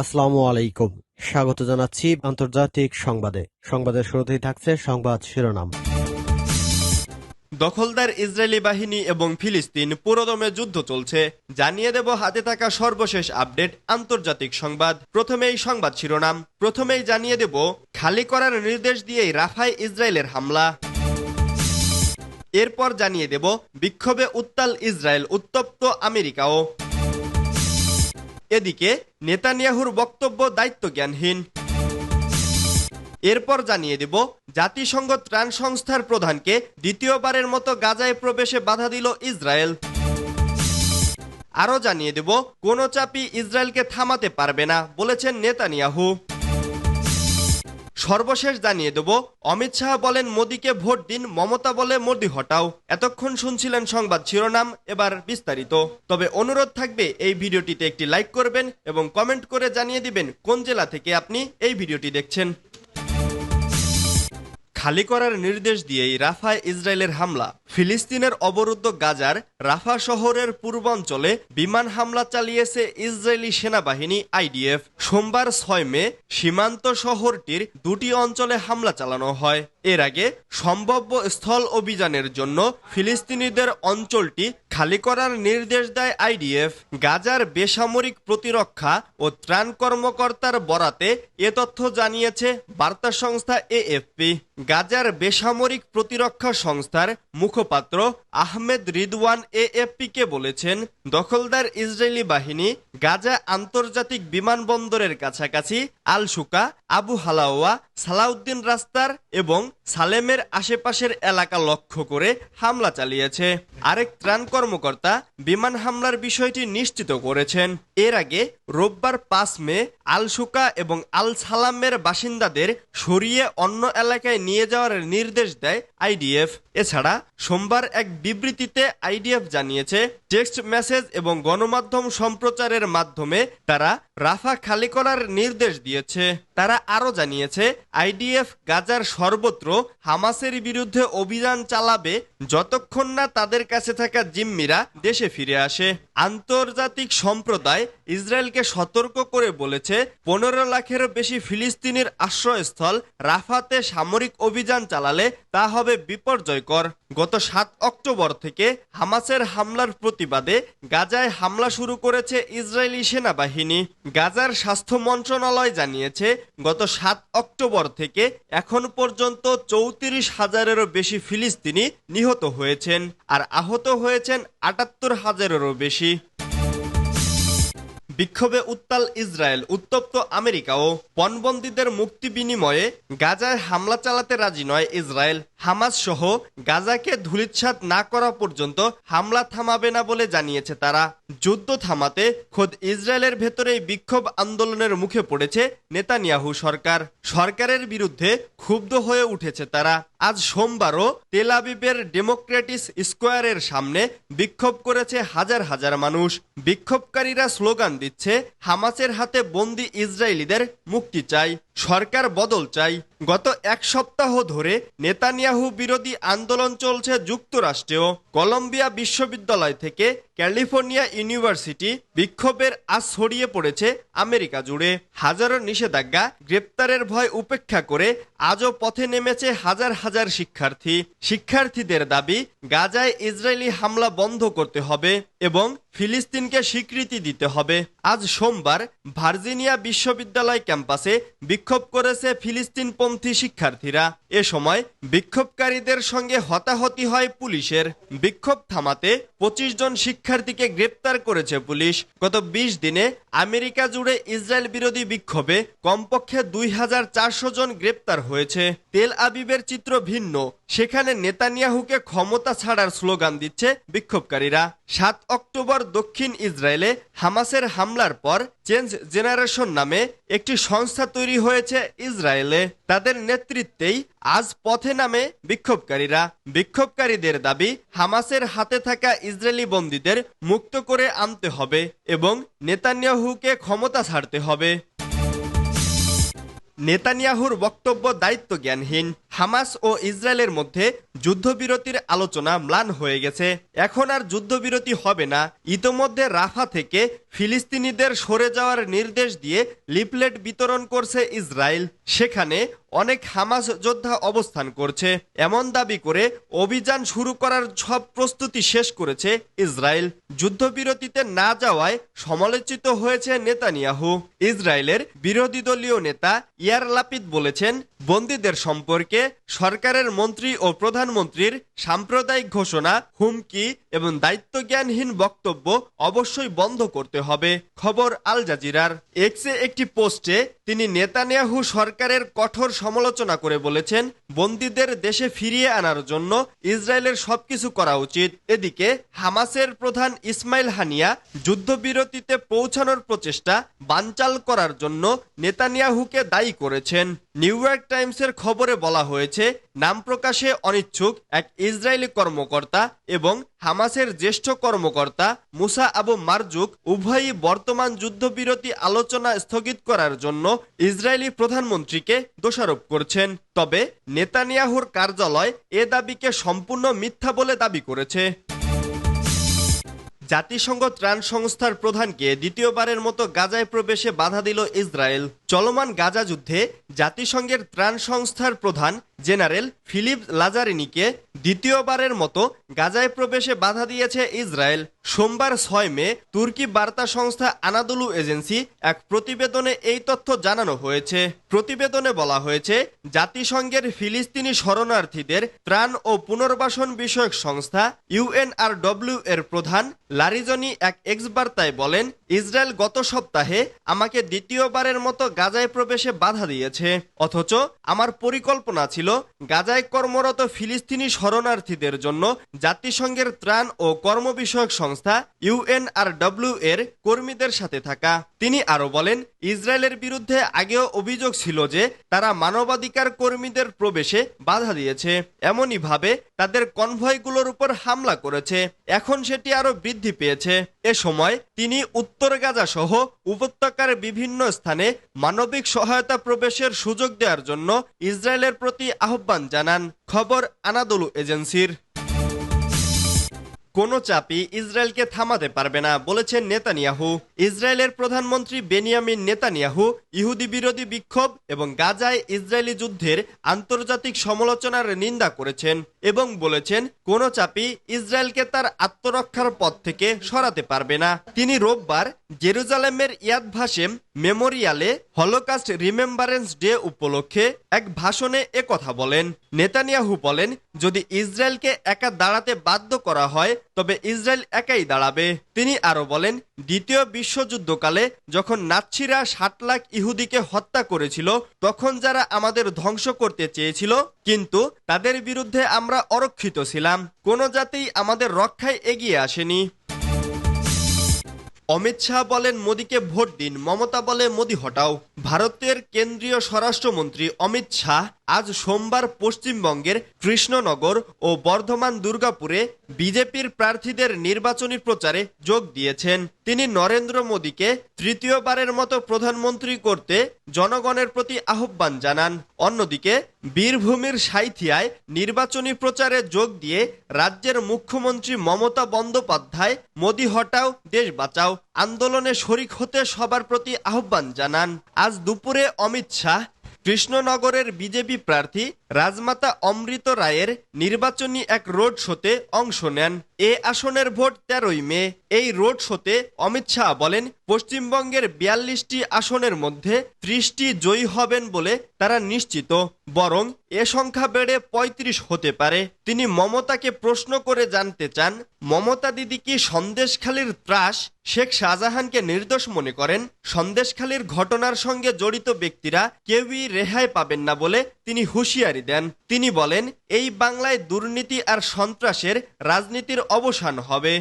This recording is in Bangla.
আসসালামু আলাইকুম। স্বাগত জানাচ্ছি আন্তর্জাতিক সংবাদে। সংবাদের শুরুতেই থাকছে সংবাদ শিরোনাম। দখলদার ইসরায়েলি বাহিনী এবং ফিলিস্তিন পুরোদমে যুদ্ধ চলছে। জানিয়ে দেব হাতে থাকা সর্বশেষ আপডেট আন্তর্জাতিক সংবাদ। প্রথমেই সংবাদ শিরোনাম। প্রথমেই জানিয়ে দেব, খালি করার নির্দেশ দিয়েই রাফায় ইসরায়েলের হামলা। এরপর জানিয়ে দেব, বিক্ষোভে উত্তাল ইসরায়েল, উত্তপ্ত আমেরিকাও। এদিকে নেতানিয়াহুর বক্তব্য দায়িত্বজ্ঞানহীন। এরপর জানিয়ে দেব, জাতিসংঘ ত্রাণ সংস্থার প্রধানকে দ্বিতীয়বারের মতো গাজায় প্রবেশে বাধা দিল ইসরায়েল। আরও জানিয়ে দেব, কোনো চাপই ইসরায়েলকে থামাতে পারবে না, বলেছেন নেতানিয়াহু। সর্বশেষ জানিয়ে দেব, অমিত শাহ বলেন, মোদীকে ভোট দিন, মমতা বলে মোদি হটাও। এতক্ষণ শুনছিলেন সংবাদ শিরোনাম, এবার বিস্তারিত। তবে অনুরোধ থাকবে, এই ভিডিওটিতে একটি লাইক করবেন এবং কমেন্ট করে জানিয়ে দিবেন, কোন জেলা থেকে আপনি এই ভিডিওটি দেখছেন। খালি করার নির্দেশ দিয়েই রাফায় ইসরায়েলের হামলা। ফিলিস্তিনের অবরুদ্ধ গাজার রাফা শহরের পূর্বাঞ্চলে বিমান হামলা চালিয়েছে ইসরায়েলি সেনাবাহিনী আইডিএফ। সোমবার ছয় মে সীমান্ত শহরটির দুটি অঞ্চলে হামলা চালানো হয়। এর আগে সম্ভাব্য স্থল অভিযানের জন্য ফিলিস্তিনিদের অঞ্চলটি খালি করার নির্দেশ দেয় আইডিএফ। গাজার বেসামরিক প্রতিরক্ষা ও ত্রাণ কর্মকর্তার বরাতে এ তথ্য জানিয়েছে বার্তা সংস্থা এএফপি। গাজার বেসামরিক প্রতিরক্ষা সংস্থার মুখপাত্র আহমেদ রিদওয়ান এএফপিকে বলেছেন, দখলদার ইসরায়েলি বাহিনী গাজা আন্তর্জাতিক বিমানবন্দরের কাছাকাছি আল সুকা আবু হালাওয়া, সালাউদ্দিন রাস্তার এবং সালেমের আশেপাশের এলাকা লক্ষ্য করে হামলা চালিয়েছে। আরেক ত্রাণ কর্মকর্তা বিমান হামলার বিষয়টি নিশ্চিত করেছেন। এর আগে রোববার পাঁচ মে আল সুকা এবং আল সালামের বাসিন্দাদের সরিয়ে অন্য এলাকায় নিয়ে যাওয়ার নির্দেশ দেয় আইডিএফ। এছাড়া সোমবার এক বিবৃতিতে আইডিএফ জানিয়েছে, টেক্সট মেসেজ এবং গণমাধ্যম সম্প্রচারের মাধ্যমে তারা রাফা খালি করার নির্দেশ দিয়েছে। তারা আরও জানিয়েছে, আইডিএফ গাজার সর্বত্র হামাসের বিরুদ্ধে অভিযান চালাবে যতক্ষণ না তাদের কাছে থাকা জিম্মিরা দেশে ফিরে আসে। আন্তর্জাতিক সম্প্রদায় ইসরায়েলকে সতর্ক করে বলেছে, পনেরো লাখেরও বেশি ফিলিস্তিনির আশ্রয়স্থল রাফাতে সামরিক অভিযান চালালে তা হবে বিপর্যয়কর। গত সাত অক্টোবর থেকে হামাসের হামলার প্রতিবাদে গাজায় হামলা শুরু করেছে ইসরায়েলি সেনাবাহিনী। গাজার স্বাস্থ্য মন্ত্রণালয় জানিয়েছে, গত সাত অক্টোবর থেকে এখন পর্যন্ত চৌত্রিশ হাজারেরও বেশি ফিলিস্তিনি নিহত হয়েছেন আর আহত হয়েছেন আটাত্তর হাজারেরও বেশি। বিক্ষোভে উত্তাল ইসরায়েল, উত্তপ্ত আমেরিকাও পণবন্দীদের মুক্তি বিনিময়ে গাজায় হামলা চালাতে রাজি নয় ইসরায়েল। হামাস সহ গাজাকে ধূলিচ্ছাদ না করা পর্যন্ত হামলা থামাবে না বলে জানিয়েছে তারা। যুদ্ধ থামাতে খোদ ইসরায়েলের ভেতরেই বিক্ষোভ আন্দোলনের মুখে পড়েছে নেতানিয়াহু সরকার। সরকারের বিরুদ্ধে ক্ষুব্ধ হয়ে উঠেছে তারা। আজ সোমবারও তেল আবিবের ডেমোক্রেটিস স্কোয়ারের সামনে বিক্ষোভ করেছে হাজার হাজার মানুষ। বিক্ষোভকারীরা স্লোগান দিচ্ছে, হামাসের হাতে বন্দি ইসরায়েলিদের মুক্তি চাই, সরকার বদল চাই। গত এক সপ্তাহ ধরে নেতানিয়াহু বিরোধী আন্দোলন চলছে যুক্তরাষ্ট্রেও। কলম্বিয়া বিশ্ববিদ্যালয় থেকে ক্যালিফোর্নিয়া ইউনিভার্সিটি বিক্ষোভের আজ ছড়িয়ে পড়েছে আমেরিকা জুড়ে। হাজারো নিষেধাজ্ঞা, গ্রেপ্তারের ভয় উপেক্ষা করে আজও পথে নেমেছে হাজার হাজার শিক্ষার্থী। শিক্ষার্থীদের দাবি, গাজায় ইসরায়েলি হামলা বন্ধ করতে হবে এবং ফিলিস্তিনকে স্বীকৃতি দিতে হবে। আজ সোমবার ভার্জিনিয়া বিশ্ববিদ্যালয় ক্যাম্পাসে বিক্ষোভ করেছে ফিলিস্তিনপন্থী শিক্ষার্থীরা। এ সময় বিক্ষোভকারীদের সঙ্গে হতাহতি হয় পুলিশের। বিক্ষোভ থামাতে পঁচিশ জন শিক্ষার্থীকে গ্রেপ্তার করেছে পুলিশ। গত ২০ দিনে আমেরিকা জুড়ে ইসরায়েল বিরোধী বিক্ষোভে কমপক্ষে দুই হাজার চারশো জন গ্রেপ্তার হয়েছে। তেল আবিবের চিত্র ভিন্ন। সেখানে নেতানিয়াহুকে ক্ষমতা ছাড়ার স্লোগান দিচ্ছে বিক্ষোভকারীরা। সাত অক্টোবর দক্ষিণ ইসরায়েলে হামাসের হামলার পর চেঞ্জ জেনারেশন নামে একটি সংস্থা তৈরি হয়েছে ইসরায়েলে। তাদের নেতৃত্বেই আজ পথে নামে বিক্ষোভকারীরা। বিক্ষোভকারীদের দাবি, হামাসের হাতে থাকা ইসরায়েলি বন্দীদের মুক্ত করে আনতে হবে এবং নেতানিয়াহুকে ক্ষমতা ছাড়তে হবে। নেতানিয়াহুর বক্তব্য দায়িত্ব জ্ঞানহীন হামাস ও ইসরায়েলের মধ্যে যুদ্ধবিরতির আলোচনা ম্লান হয়ে গেছে। এখন আর যুদ্ধবিরতি হবে না। ইতোমধ্যে রাফা থেকে ফিলিস্তিনিদের সরে যাওয়ার নির্দেশ দিয়ে লিফলেট বিতরণ করছে ইসরায়েল। সেখানে অনেক হামাস যোদ্ধা অবস্থান করছে। এমন দাবি করে অভিযান শুরু করার সব প্রস্তুতি শেষ করেছে ইসরায়েল। যুদ্ধবিরতিতে না যাওয়ায় সমালোচিত হয়েছে নেতানিয়াহু। ইসরায়েলের বিরোধী দলীয় নেতা ইয়ার লাপিদ বলেছেন, বন্দীদের সম্পর্কে সরকারের মন্ত্রী ও প্রধানমন্ত্রীর সাম্প্রদায়িক ঘোষণা, হুমকি এবং দায়িত্বজ্ঞানহীন বক্তব্য অবশ্যই বন্ধ করতে হবে, খবর আল জাজিরার। এক্সে একটি পোস্টে তিনি নেতানিয়াহু সরকারের কঠোর সমালোচনা করে বলেছেন, বন্দীদের দেশে ফিরিয়ে আনার জন্য ইসরায়েলের সবকিছু করা উচিত। এদিকে, হামাসের প্রধান ইসমাইল হানিয়া যুদ্ধবিরতিতে পৌঁছানোর প্রচেষ্টা বানচাল করার জন্য নেতানিয়াহুকে দায়ী করেছেন। নিউ ইয়র্ক টাইমসের খবরে বলা হয়েছে, নাম প্রকাশে অনিচ্ছুক এক ইসরায়েলি কর্মকর্তা এবং হামাসের জ্যেষ্ঠ কর্মকর্তা মুসা আবু মারজুক উভয়ই বর্তমান যুদ্ধবিরতি আলোচনা স্থগিত করার জন্য ইসরায়েলি প্রধানমন্ত্রীকে দোষারোপ করছেন, তবে নেতানিয়াহুর কার্যালয় এ দাবিকে সম্পূর্ণ মিথ্যা বলে দাবি করেছে। জাতিসংঘ ত্রাণ সংস্থার প্রধানকে দ্বিতীয়বারের মতো গাজায় প্রবেশে বাধা দিল ইসরায়েল। চলমান গাজা যুদ্ধে জাতিসংঘের ত্রাণ সংস্থার প্রধান জেনারেল ফিলিপ লাজারিনিকে দ্বিতীয়বারের মতো গাজায় প্রবেশে বাধা দিয়েছে ইসরায়েল। সোমবার ছয় মে তুর্কি বার্তা সংস্থা আনাদুলু এজেন্সি এক প্রতিবেদনে এই তথ্য জানানো হয়েছে। প্রতিবেদনে বলা হয়েছে, জাতিসংঘের ফিলিস্তিনি শরণার্থীদের ত্রাণ ও পুনর্বাসন বিষয়ক সংস্থা ইউএনআরডব্লিউ এর প্রধান লারিজনি এক এক্স বার্তায় বলেন, ইসরায়েল গত সপ্তাহে আমাকে দ্বিতীয়বারের মতো গাজায় প্রবেশে বাধা দিয়েছে। অথচ আমার পরিকল্পনা ছিল গাজায় কর্মরত ফিলিস্তিনি শরণার্থীদের জন্য জাতিসংঘের ত্রাণ ও কর্মবিষয়ক সংস্থা ইউএনআরডব্লিউ এর কর্মীদের সাথে থাকা। তিনি আরও বলেন ইসরায়েলের বিরুদ্ধে আগেও অভিযোগ ছিল যে তারা মানবাধিকার কর্মীদের প্রবেশে বাধা দিয়েছে। এমনই ভাবে তাদের কনভয়গুলোর উপর হামলা করেছে। এখন সেটি আরও বৃদ্ধি পেয়েছে। এ সময় তিনি উত্তর গাজা সহ উপত্যকার বিভিন্ন স্থানে মানবিক সহায়তা প্রবেশের সুযোগ দেওয়ার জন্য ইসরায়েলের প্রতি আহ্বান জানান। খবর আনাদলু এজেন্সির। কোনো চাপই ইসরায়েলকে থামাতে পারবে না, বলেছেন নেতানিয়াহু। ইসরায়েলের প্রধানমন্ত্রী বেনিয়ামিন নেতানিয়াহু ইহুদি বিরোধী বিক্ষোভ এবং গাজায় ইসরায়েলি যুদ্ধের আন্তর্জাতিক সমালোচনার নিন্দা করেছেন। এবং বলেছেন, কোনো চাপই ইসরায়েলকে তার আত্মরক্ষার পথ থেকে সরাতে পারবে না। তিনি রোববার জেরুজালেমের ইয়াদ ভাসেম মেমোরিয়ালে হলোকাস্ট রিমেম্বারেন্স ডে উপলক্ষে এক ভাষণে এ কথা বলেন। নেতানিয়াহু বলেন, যদি ইসরায়েলকে একা দাঁড়াতে বাধ্য করা হয়, তবে ইসরায়েল একাই দাঁড়াবে। তিনি আরও বলেন দ্বিতীয় বিশ্বযুদ্ধকালে যখন নাৎসিরা ষাট লাখ ইহুদিকে হত্যা করেছিল, তখন যারা আমাদের ধ্বংস করতে চেয়েছিল, কিন্তু তাদের বিরুদ্ধে আমরা অরক্ষিত ছিলাম। কোনো জাতেই আমাদের রক্ষায় এগিয়ে আসেনি। অমিত শাহ বলেন, মোদীকে ভোট দিন, মমতা বলে, মোদী হটাও। ভারতের কেন্দ্রীয় স্বরাষ্ট্রমন্ত্রী অমিত শাহ আজ সোমবার পশ্চিমবঙ্গের কৃষ্ণনগর ও বর্ধমান দুর্গাপুরে বিজেপির প্রার্থীদের নির্বাচনী প্রচারে যোগ দিয়েছেন। তিনি নরেন্দ্র মোদীকে তৃতীয়বারের মতো প্রধানমন্ত্রী করতে জনগণের প্রতি আহ্বান জানান। অন্যদিকে বীরভূমির সাইথিয়ায় নির্বাচনী প্রচারে যোগ দিয়ে রাজ্যের মুখ্যমন্ত্রী মমতা বন্দ্যোপাধ্যায় মোদী হটাও, দেশ বাঁচাও, আন্দোলনে শরিক হতে সবার প্রতি আহ্বান জানান। আজ দুপুরে অমিত শাহ কৃষ্ণনগরের বিজেপি প্রার্থী রাজমাতা অমৃত রায়ের নির্বাচনী এক রোড শোতে অংশ নেন। এ আসনের ভোট তেরোই মে। এই রোড শোতে অমিত শাহ বলেন, পশ্চিমবঙ্গের বিয়াল্লিশটি আসনের মধ্যে ত্রিশটি জয়ী হবেন বলে তারা নিশ্চিত। বরং এ সংখ্যা বেড়ে ৩৫ হতে পারে। তিনি মমতাকে প্রশ্ন করে জানতে চান, মমতা দিদি কি সন্দেশখালীর ত্রাস শেখ শাহজাহানকে নির্দোষ মনে করেন? সন্দেশখালীর ঘটনার সঙ্গে জড়িত ব্যক্তিরা কেউই রেহাই পাবেন না বলে তিনি হুঁশিয়ারি দেন। তিনি বলেন এই বাংলায় দুর্নীতি আর সন্ত্রাসের রাজনীতির অবসান হবে।